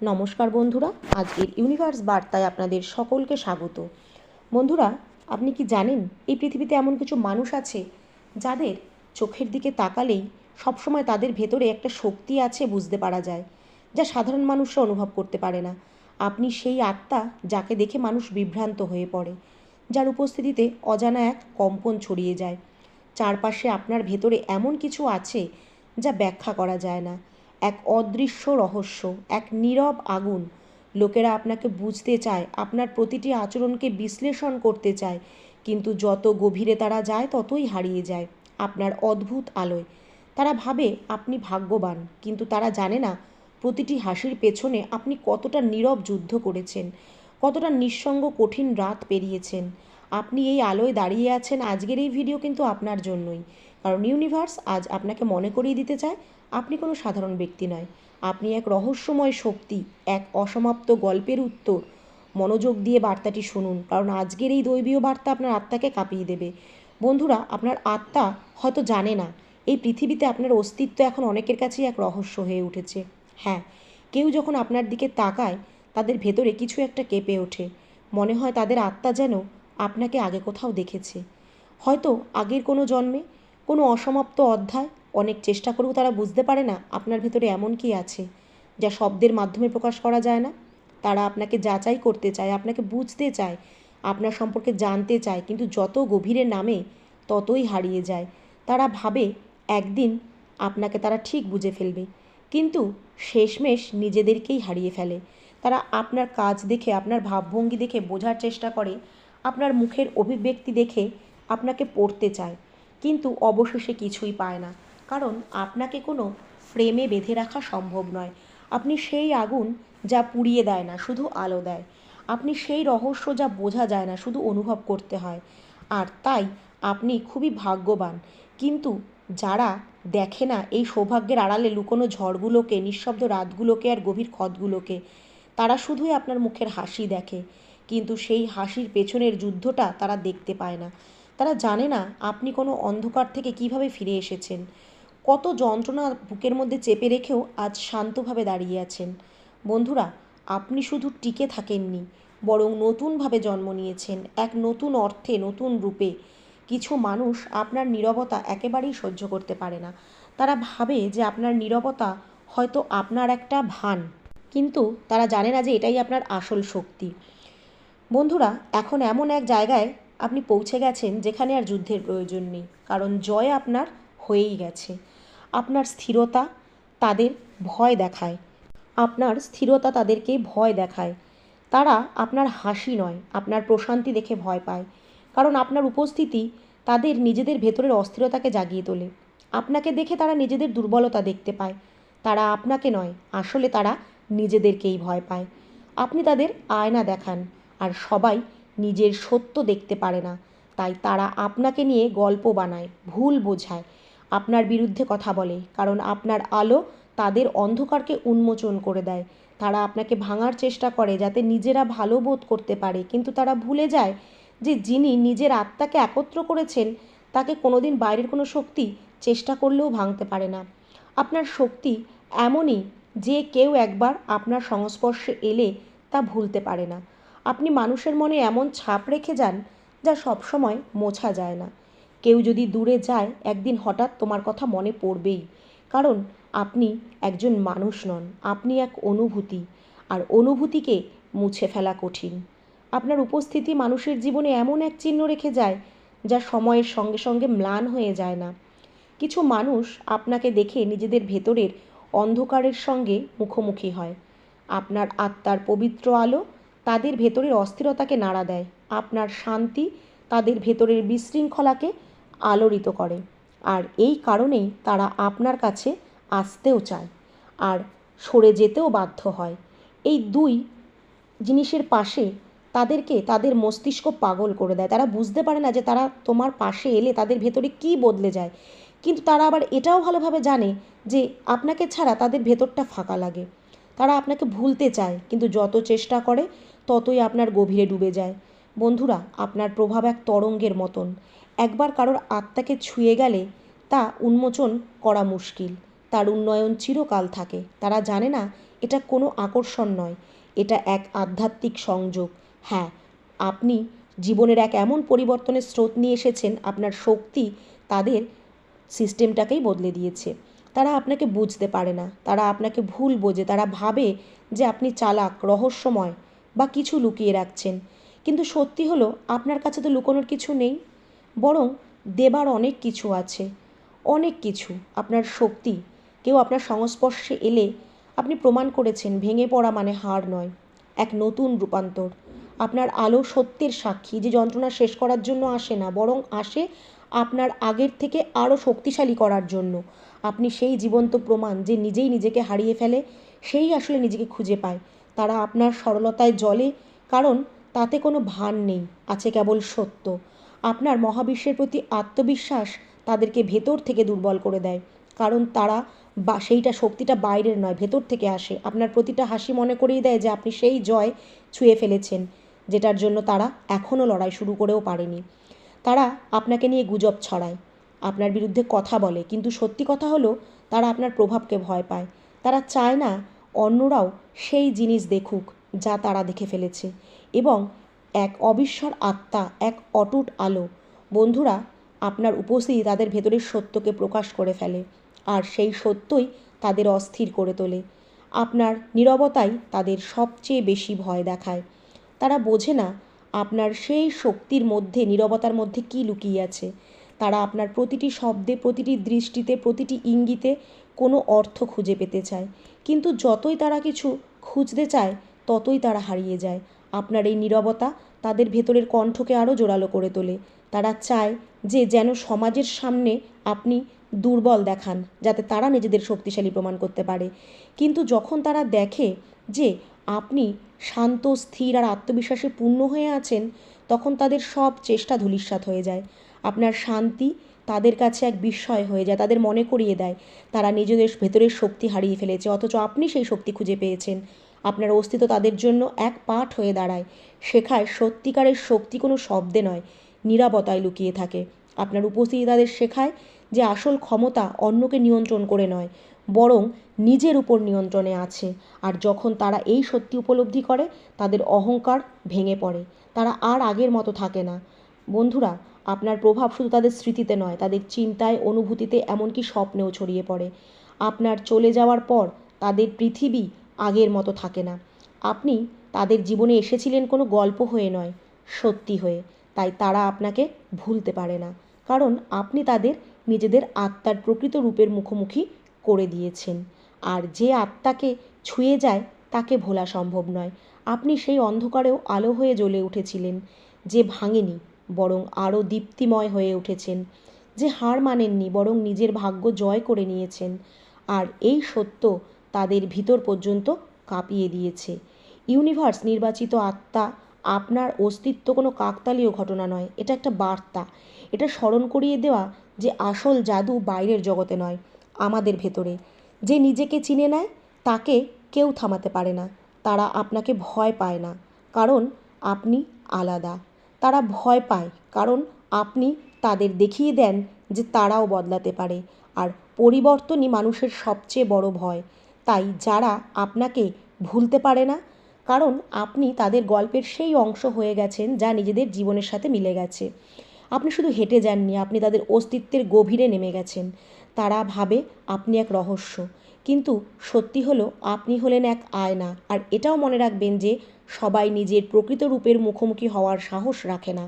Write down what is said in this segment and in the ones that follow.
নমস্কার বন্ধুরা, আজকের ইউনিভার্স বার্তায় আপনাদের সকলকে স্বাগত। বন্ধুরা, আপনি কি জানেন এই পৃথিবীতে এমন কিছু মানুষ আছে যাদের চোখের দিকে তাকালেই সবসময় তাদের ভেতরে একটা শক্তি আছে বুঝতে পারা যায়, যা সাধারণ মানুষরা অনুভব করতে পারে না। আপনি সেই আত্মা যাকে দেখে মানুষ বিভ্রান্ত হয়ে পড়ে, যার উপস্থিতিতে অজানা এক কম্পন ছড়িয়ে যায়। চারপাশে আপনার ভেতরে এমন কিছু আছে যা ব্যাখ্যা করা যায় না। এক অদৃশ্য রহস্য, এক নীরব আগুন। লোকেরা আপনাকে বুঝতে চায়, আপনার প্রতিটি আচরণকে বিশ্লেষণ করতে চায়, কিন্তু যত গভীরে তারা যায়, ততই হারিয়ে যায় আপনার অদ্ভুত আলোয়। তারা ভাবে, আপনি ভাগ্যবান, কিন্তু তারা জানে না প্রতিটি হাসির পেছনে আপনি কতটা নীরব যুদ্ধ করেছেন, কতটা নিঃসঙ্গ কঠিন রাত পেরিয়েছেন। আপনি এই আলোয় দাঁড়িয়ে আছেন, আজকের এই ভিডিও কিন্তু আপনার জন্যই। কারণ ইউনিভার্স আজ আপনাকে মনে করিয়ে দিতে চায় আপনি কোনো সাধারণ ব্যক্তি নয়। আপনি এক রহস্যময় শক্তি, এক অসমাপ্ত গল্পের উত্তর। মনোযোগ দিয়ে বার্তাটি শুনুন, কারণ আজকের এই দৈবীয় বার্তা আপনার আত্মাকে কাঁপিয়ে দেবে। বন্ধুরা, আপনার আত্মা হয়তো জানে না, এই পৃথিবীতে আপনার অস্তিত্ব এখন অনেকের কাছেই এক রহস্য হয়ে উঠেছে। হ্যাঁ কেউ যখন আপনার দিকে তাকায়, তাদের ভেতরে কিছু একটা কেঁপে ওঠে। মনে হয় তাদের আত্মা যেন আপনাকে আগে কোথাও দেখেছে। হয়তো আগের কোনো জন্মে, কোনো অসমাপ্ত অধ্যায় অনেক চেষ্টা করেও তারা বুঝতে পারে না আপনার ভেতরে এমন কি আছে, যা শব্দের মাধ্যমে প্রকাশ করা যায় না। তারা আপনাকে যাচাই করতে চায়, আপনাকে বুঝতে চায়, আপনার সম্পর্কে জানতে চায়, কিন্তু যত গভীরে নামে ততই হারিয়ে যায়। তারা ভাবে, একদিন আপনাকে তারা ঠিক বুঝে ফেলবে, কিন্তু শেষমেশ নিজেদেরকেই হারিয়ে ফেলে। তারা আপনার কাজ দেখে, আপনার ভাবভঙ্গি দেখে বোঝার চেষ্টা করে, আপনার মুখের অভিব্যক্তি দেখে আপনাকে পড়তে চায়, কিন্তু অবশেষে কিছুই পায় না। কারণ আপনাকে কোনো ফ্রেমে বেঁধে রাখা সম্ভব নয়। আপনি সেই আগুন যা পুড়িয়ে দেয় না, শুধু আলো দেয়। আপনি সেই রহস্য যা বোঝা যায় না, শুধু অনুভব করতে হয়। আর তাই আপনি খুবই ভাগ্যবান। কিন্তু যারা দেখে না, এই সৌভাগ্যের আড়ালে লুকোনো ঝড়গুলোকে, নিঃশব্দ রাতগুলোকে আর গভীর ক্ষতগুলোকে তারা শুধুই আপনার মুখের হাসি দেখে। কিন্তু সেই হাসির পেছনের যুদ্ধটা তারা দেখতে পায় না। তারা জানে না, আপনি কোনো অন্ধকার থেকে কীভাবে ফিরে এসেছেন। কত যন্ত্রণা বুকের মধ্যে চেপে রেখেও আজ শান্তভাবে দাঁড়িয়ে আছেন। বন্ধুরা, আপনি শুধু টিকে থাকেননি, বরং নতুনভাবে জন্ম নিয়েছেন, এক নতুন অর্থে, নতুন রূপে। কিছু মানুষ আপনার নীরবতা একেবারেই সহ্য করতে পারে না। তারা ভাবে যে আপনার নীরবতা হয়তো আপনার একটা ভান, কিন্তু তারা জানে না যে এটাই আপনার আসল শক্তি। বন্ধুরা, এখন এমন এক জায়গায় আপনি পৌঁছে গেছেন যেখানে আর যুদ্ধের প্রয়োজন নেই, কারণ জয় আপনার হয়েই গেছে। আপনার স্থিরতা তাদের ভয় দেখায়। আপনার স্থিরতা তাদেরকে ভয় দেখায়। তারা আপনার হাসি নয়, আপনার প্রশান্তি দেখে ভয় পায়। কারণ আপনার উপস্থিতি তাদের নিজেদের ভেতরের অস্থিরতাকে জাগিয়ে তোলে। আপনাকে দেখে তারা নিজেদের দুর্বলতা দেখতে পায়। তারা আপনাকে নয়, আসলে তারা নিজেদেরকেই ভয় পায়। আপনি তাদের আয়না দেখান, আর সবাই নিজের সত্য দেখতে পারে না। তাই তারা আপনাকে নিয়ে গল্প বানায়, ভুল বোঝায়। আপনার বিরুদ্ধে কথা বলে, কারণ আপনার আলো তাদের অন্ধকারকে উন্মোচন করে দেয়। তারা আপনাকে ভাঙার চেষ্টা করে যাতে নিজেরা ভালো বোধ করতে পারে, কিন্তু তারা ভুলে যায় যে যিনি নিজের আত্মাকে একত্র করেছেন, তাকে কোনোদিন বাইরের কোনো শক্তি চেষ্টা করলেও ভাঙতে পারে না। আপনার শক্তি এমনই যে কেউ একবার আপনার সংস্পর্শে এলে তা ভুলতে পারে না। আপনি মানুষের মনে এমন ছাপ রেখে যান যা সবসময় মোছা যায় না। কেউ যদি দূরে যায়, একদিন হঠাৎ তোমার কথা মনে পড়বেই। কারণ আপনি একজন মানুষ নন, আপনি এক অনুভূতি, আর অনুভূতিকে মুছে ফেলা কঠিন। আপনার উপস্থিতি মানুষের জীবনে এমন এক চিহ্ন রেখে যায়, যা সময়ের সঙ্গে সঙ্গে ম্লান হয়ে যায় না। কিছু মানুষ আপনাকে দেখে নিজেদের ভেতরের অন্ধকারের সঙ্গে মুখোমুখি হয়। আপনার আত্মার পবিত্র আলো তাদের ভেতরের অস্থিরতাকে নাড়া দেয়। আপনার শান্তি তাদের ভেতরের বিশৃঙ্খলাকে আলোড়িত করে। আর এই কারণেই তারা আপনার কাছে আসতেও চায় আর সরে যেতেও বাধ্য হয়। এই দুই জিনিসের পাশে তাদেরকে তাদের মস্তিষ্ক পাগল করে দেয়। তারা বুঝতে পারে না যে তারা তোমার পাশে এলে তাদের ভেতরে কী বদলে যায়। কিন্তু তারা আবার এটাও ভালোভাবে জানে যে আপনাকে ছাড়া তাদের ভেতরটা ফাঁকা লাগে। তারা আপনাকে ভুলতে চায়, কিন্তু যত চেষ্টা করে ততই আপনার গভীরে ডুবে যায়। বন্ধুরা, আপনার প্রভাব এক তরঙ্গের মতন। একবার কারোর আত্মাকে ছুঁয়ে গেলে তা উন্মোচন করা মুশকিল। তার উন্নয়ন চিরকাল থাকে। তারা জানে না, এটা কোনো আকর্ষণ নয়। এটা এক আধ্যাত্মিক সংযোগ। হ্যাঁ আপনি জীবনের এক এমন পরিবর্তনের স্রোত নিয়ে এসেছেন, আপনার শক্তি তাদের সিস্টেমটাকেই বদলে দিয়েছে। তারা আপনাকে বুঝতে পারে না। তারা আপনাকে ভুল বোঝে। তারা ভাবে যে আপনি চালাক, রহস্যময় বা কিছু লুকিয়ে রাখছেন। কিন্তু সত্যি হলো, আপনার কাছে তো লুকোনোর কিছু নেই। বরং দেবার অনেক কিছু আছে। অনেক কিছু। আপনার শক্তি। কেউ আপনার সংস্পর্শে এলে আপনি প্রমাণ করেছেন, ভেঙে পড়া মানে হার নয়। এক নতুন রূপান্তর। আপনার আলো সত্যের সাক্ষী। যে যন্ত্রণা শেষ করার জন্য আসে না, বরং আসে আপনার আগের থেকে আরও শক্তিশালী করার জন্য। আপনি সেই জীবন্ত প্রমাণ যে নিজেই নিজেকে হারিয়ে ফেলে, সেই আসলে নিজেকে খুঁজে পায়। তারা আপনার সরলতায় জলে কারণ তাতে কোনো ভান নেই। আছে কেবল সত্য। আপনার মহাবিশ্বের প্রতি আত্মবিশ্বাস তাদেরকে ভেতর থেকে দুর্বল করে দেয়। কারণ তারা বা সেইটা শক্তিটা বাইরের নয়, ভেতর থেকে আসে। আপনার প্রতিটা হাসি মনে করিয়ে দেয় যে আপনি সেই জয় ছুঁয়ে ফেলেছেন, যেটার জন্য তারা এখনও লড়াই শুরু করেও পারেনি। তারা আপনাকে নিয়ে গুজব ছড়ায়, আপনার বিরুদ্ধে কথা বলে, কিন্তু সত্যি কথা হলো, তারা আপনার প্রভাবকে ভয় পায়। তারা চায় না অন্যরাও সেই জিনিস দেখুক, যা তারা দেখে ফেলেছে। এবং এক অবিশ্বর আত্মা, এক অটুট আলো। বন্ধুরা, আপনার উপস্থিতি তাদের ভেতরের সত্যকে প্রকাশ করে ফেলে, আর সেই সত্যই তাদের অস্থির করে তোলে। আপনার নীরবতাই তাদের সবচেয়ে বেশি ভয় দেখায়। তারা বোঝে না, আপনার সেই শক্তির মধ্যে, নীরবতার মধ্যে কী লুকিয়ে আছে। তারা আপনার প্রতিটি শব্দে, প্রতিটি দৃষ্টিতে, প্রতিটি ইঙ্গিতে কোনো অর্থ খুঁজে পেতে চায়। কিন্তু যতই তারা কিছু খুঁজতে চায়, ততই তারা হারিয়ে যায়। আপনার এই নীরবতা তাদের ভেতরের কণ্ঠকে আরও জোরালো করে তোলে। তারা চায় যে যেন সমাজের সামনে আপনি দুর্বল দেখান, যাতে তারা নিজেদের শক্তিশালী প্রমাণ করতে পারে। কিন্তু যখন তারা দেখে যে আপনি শান্ত, স্থির আর আত্মবিশ্বাসে পূর্ণ হয়ে আছেন, তখন তাদের সব চেষ্টা ধূলিসাৎ হয়ে যায়। আপনার শান্তি তাদের কাছে এক বিস্ময় হয়ে যায়, তাদের মনে করিয়ে দেয়। তারা নিজেদের ভেতরের শক্তি হারিয়ে ফেলেছে, অথচ আপনি সেই শক্তি খুঁজে পেয়েছেন। আপনার অস্তিত্ব তাদের জন্য এক পাঠ হয়ে দাঁড়ায়, শেখায় সত্যিকারের শক্তি কোনো শব্দে নয়, নিরাপত্তায় লুকিয়ে থাকে। আপনার উপস্থিতি তাদের শেখায় যে আসল ক্ষমতা অন্যকে নিয়ন্ত্রণ করে নয়, বরং নিজের উপর নিয়ন্ত্রণে আছে। আর যখন তারা এই সত্যি উপলব্ধি করে, তাদের অহংকার ভেঙে পড়ে। তারা আর আগের মতো থাকে না। বন্ধুরা, আপনার প্রভাব শুধু তাদের স্মৃতিতে নয়, তাদের চিন্তায়, অনুভূতিতে এমনকি স্বপ্নেও ছড়িয়ে পড়ে। আপনার চলে যাওয়ার পর তাদের পৃথিবী আগের মতো থাকে না। আপনি তাদের জীবনে এসেছিলেন কোনো গল্প হয়ে নয়, সত্যি হয়ে। তাই তারা আপনাকে ভুলতে পারে না। কারণ আপনি তাদের নিজেদের আত্মার প্রকৃত রূপের মুখোমুখি করে দিয়েছেন। আর যে আত্মাকে ছুঁয়ে যায়, তাকে ভোলা সম্ভব নয়। আপনি সেই অন্ধকারেও আলো হয়ে জ্বলে উঠেছিলেন, যে ভাঙেনি, বরং আরও দীপ্তিময় হয়ে উঠেছেন, যে হার মানেননি, বরং নিজের ভাগ্য জয় করে নিয়েছেন। আর এই সত্য তাদের ভিতর পর্যন্ত কাঁপিয়ে দিয়েছে। ইউনিভার্স নির্বাচিত আত্মা আপনার অস্তিত্ব কোনো কাকতালীয় ঘটনা নয়, এটা একটা বার্তা। এটা স্মরণ করিয়ে দেওয়া যে আসল জাদু বাইরের জগতে নয়, আমাদের ভেতরে। যে নিজেকে চিনে নেয়, তাকে কেউ থামাতে পারে না। তারা আপনাকে ভয় পায় না, কারণ আপনি আলাদা। তারা ভয় পায়, কারণ আপনি তাদের দেখিয়ে দেন যে তারাও বদলাতে পারে। আর পরিবর্তনই মানুষের সবচেয়ে বড় ভয়। তাই যারা আপনাকে ভুলতে পারে না, কারণ আপনি তাদের গল্পের সেই অংশ হয়ে গেছেন যা নিজেদের জীবনের সাথে মিলে গেছে। আপনি শুধু হেঁটে যাননি, আপনি তাদের অস্তিত্বের গভীরে নেমে গেছেন। তারা ভাবে আপনি এক রহস্য, কিন্তু সত্যি হলো আপনি হলেন এক আয়না, আর এটাও মনে রাখবেন যে সবাই নিজের প্রকৃত রূপের মুখোমুখি হওয়ার সাহস রাখে না।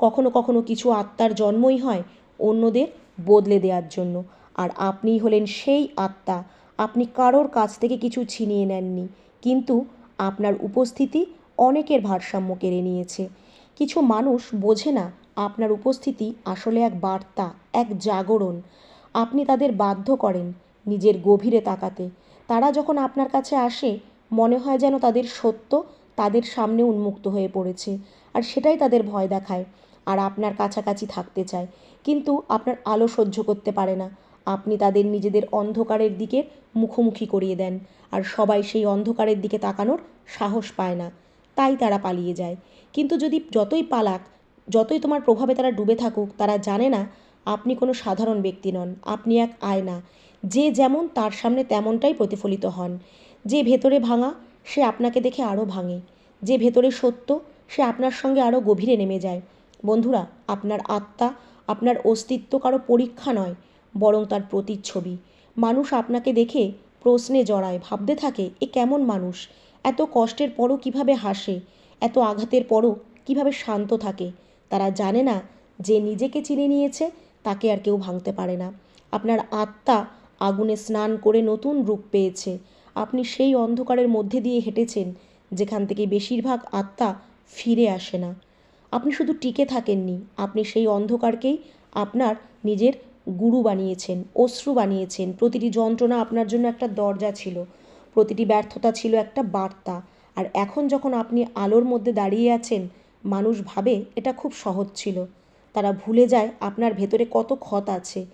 কখনো কখনো কিছু আত্মার জন্মই হয় অন্যদের বদলে দেওয়ার জন্য, আর আপনিই হলেন সেই আত্মা আপনি কারোর কাছ থেকে কিছু ছিনিয়ে নেননি। কিন্তু আপনার উপস্থিতি অনেকের ভারসাম্য কেড়ে নিয়েছে। কিছু মানুষ বোঝে না আপনার উপস্থিতি আসলে এক বার্তা, এক জাগরণ। আপনি তাদের বাধ্য করেন নিজের গভীরে তাকাতে। তারা যখন আপনার কাছে আসে, মনে হয় যেন তাদের সত্য তাদের সামনে উন্মুক্ত হয়ে পড়েছে আর সেটাই তাদের ভয় দেখায় আর আপনার কাছাকাছি থাকতে চায়। কিন্তু আপনার আলো সহ্য করতে পারে না। আপনি তাদের নিজেদের অন্ধকারের দিকে মুখোমুখি করিয়ে দেন, আর সবাই সেই অন্ধকারের দিকে তাকানোর সাহস পায় না। তাই তারা পালিয়ে যায়। কিন্তু যদি যতই পালাক, যতই তোমার প্রভাবে তারা ডুবে থাকুক, তারা জানে না আপনি কোনো সাধারণ ব্যক্তি নন, আপনি এক আয়না। যে যেমন তার সামনে তেমনটাই প্রতিফলিত হন। যে ভেতরে ভাঙা, সে আপনাকে দেখে আরও ভাঙে। যে ভেতরে সত্য, সে আপনার সঙ্গে আরও গভীরে নেমে যায়। বন্ধুরা, আপনার আত্মা, আপনার অস্তিত্ব কারও পরীক্ষা নয়। বরং তার প্রতিচ্ছবি। মানুষ আপনাকে দেখে প্রশ্নে জড়ায়, ভাবতে থাকে, এ কেমন মানুষ? এত কষ্টের পরও কীভাবে হাসে? এত আঘাতের পরও কীভাবে শান্ত থাকে? তারা জানে না যে নিজেকে চিনে নিয়েছে, তাকে আর কেউ ভাঙতে পারে না। আপনার আত্মা আগুনে স্নান করে নতুন রূপ পেয়েছে। আপনি সেই অন্ধকারের মধ্যে দিয়ে হেঁটেছেন, যেখান থেকে বেশিরভাগ আত্মা ফিরে আসে না। আপনি শুধু টিকে থাকেননি, আপনি সেই অন্ধকারকেই আপনার নিজের গুরু বানিয়েছেন, অশ্রু বানিয়েছেন। প্রতিটি যন্ত্রণা আপনার জন্য একটা দরজা ছিল। প্রতিটি ব্যর্থতা ছিল একটা বার্তা। আর এখন যখন আপনি আলোর মধ্যে দাঁড়িয়ে আছেন, মানুষ ভাবে এটা খুব সহজ ছিল। তারা ভুলে যায় আপনার ভেতরে কত ক্ষত আছে,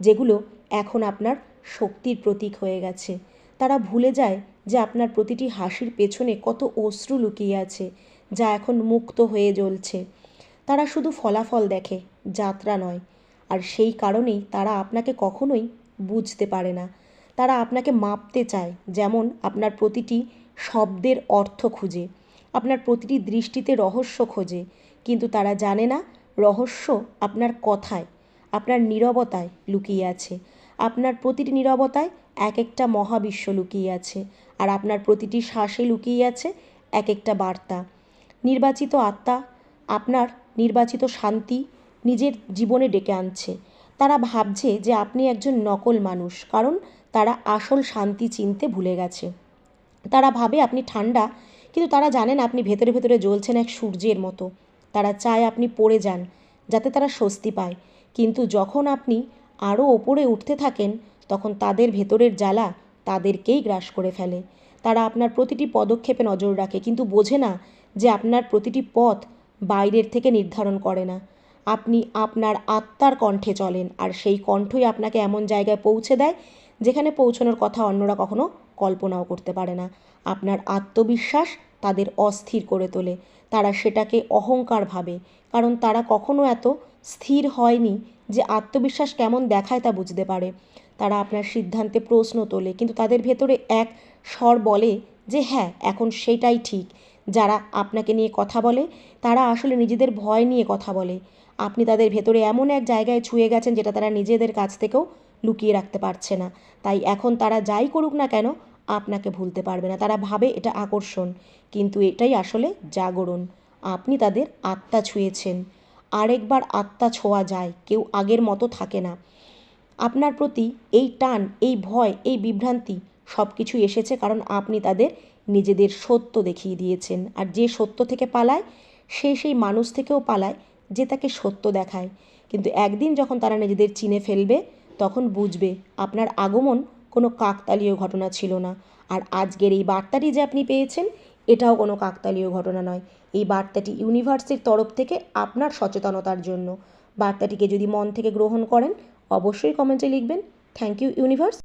যেগুলো এখন আপনার শক্তির প্রতীক হয়ে গেছে। তারা ভুলে যায় যে আপনার প্রতিটি হাসির পেছনে কত অশ্রু লুকিয়ে আছে, যা এখন মুক্ত হয়ে জ্বলছে। তারা শুধু ফলাফল দেখে, যাত্রা নয়। আর সেই কারণেই তারা আপনাকে কখনোই বুঝতে পারে না। তারা আপনাকে মাপতে চায়, যেমন আপনার প্রতিটি শব্দের অর্থ খুঁজে, আপনার প্রতিটি দৃষ্টিতে রহস্য খোঁজে, কিন্তু তারা জানে না রহস্য আপনার কথায়, আপনার নীরবতায় লুকিয়ে আছে। আপনার প্রতিটি নীরবতায় এক একটা মহাবিশ্ব লুকিয়ে আছে, আর আপনার প্রতিটি শ্বাসে লুকিয়ে আছে এক একটা বার্তা। নির্বাচিত আত্মা, আপনার নির্বাচিত শান্তি নিজের জীবনে ডেকে আনছে। তারা ভাবছে যে আপনি একজন নকল মানুষ, কারণ তারা আসল শান্তি চিনতে ভুলে গেছে। তারা ভাবে আপনি ঠান্ডা, কিন্তু তারা জানেন আপনি ভেতরে ভেতরে জ্বলছেন এক সূর্যের মতো। তারা চায় আপনি পড়ে যান, যাতে তারা স্বস্তি পায়। কিন্তু যখন আপনি আরও ওপরে উঠতে থাকেন, তখন তাদের ভেতরের জ্বালা তাদেরকেই গ্রাস করে ফেলে। তারা আপনার প্রতিটি পদক্ষেপে নজর রাখে, কিন্তু বোঝে না যে আপনার প্রতিটি পথ বাইরের থেকে নির্ধারণ করে না। আপনি আপনার আত্মার কণ্ঠে চলেন আর সেই কণ্ঠই আপনাকে এমন জায়গায় পৌঁছে দেয় যেখানে পৌঁছানোর কথা অন্যরা কখনো কল্পনাও করতে পারে না। আপনার আত্মবিশ্বাস তাদের অস্থির করে তোলে। তারা সেটাকে অহংকার ভাবে, কারণ তারা কখনো এত স্থির হয়নি যে আত্মবিশ্বাস কেমন দেখায় তা বুঝতে পারে। তারা আপনার সিদ্ধান্তে প্রশ্ন তোলে, কিন্তু তাদের ভেতরে এক স্বর বলে যে হ্যাঁ এখন সেটাই ঠিক। যারা আপনাকে নিয়ে কথা বলে, তারা আসলে নিজেদের ভয় নিয়ে কথা বলে। আপনি তাদের ভেতরে এমন এক জায়গায় ছুঁয়ে গেছেন যেটা তারা নিজেদের কাছ থেকেও লুকিয়ে রাখতে পারছে না। তাই এখন তারা যাই করুক না কেন, আপনাকে ভুলতে পারবে না। তারা ভাবে এটা আকর্ষণ, কিন্তু এটাই আসলে জাগরণ। আপনি তাদের আত্মা ছুঁয়েছেন। আরেকবার আত্মা ছোঁয়া যায়, কেউ আগের মতো থাকে না। আপনার প্রতি এই টান, এই ভয়, এই বিভ্রান্তি সব কিছুই এসেছে কারণ আপনি তাদের নিজেদের সত্য দেখিয়ে দিয়েছেন। আর যে সত্য থেকে পালায়, সে সেই মানুষ থেকেও পালায় যে তাকে সত্য দেখায়। কিন্তু একদিন যখন তারা নিজেদের চিনে ফেলবে, তখন বুঝবে আপনার আগমন কোনো কাকতালীয় ঘটনা ছিল না। আর আজকের এই বার্তাটি যে আপনি পেয়েছেন, এটাও কোনো কাকতালীয় ঘটনা নয়। এই বার্তাটি ইউনিভার্সের তরফ থেকে আপনার সচেতনতার জন্য। বার্তাটিকে যদি মন থেকে গ্রহণ করেন, অবশ্যই কমেন্টে লিখবেন। Thank you universe.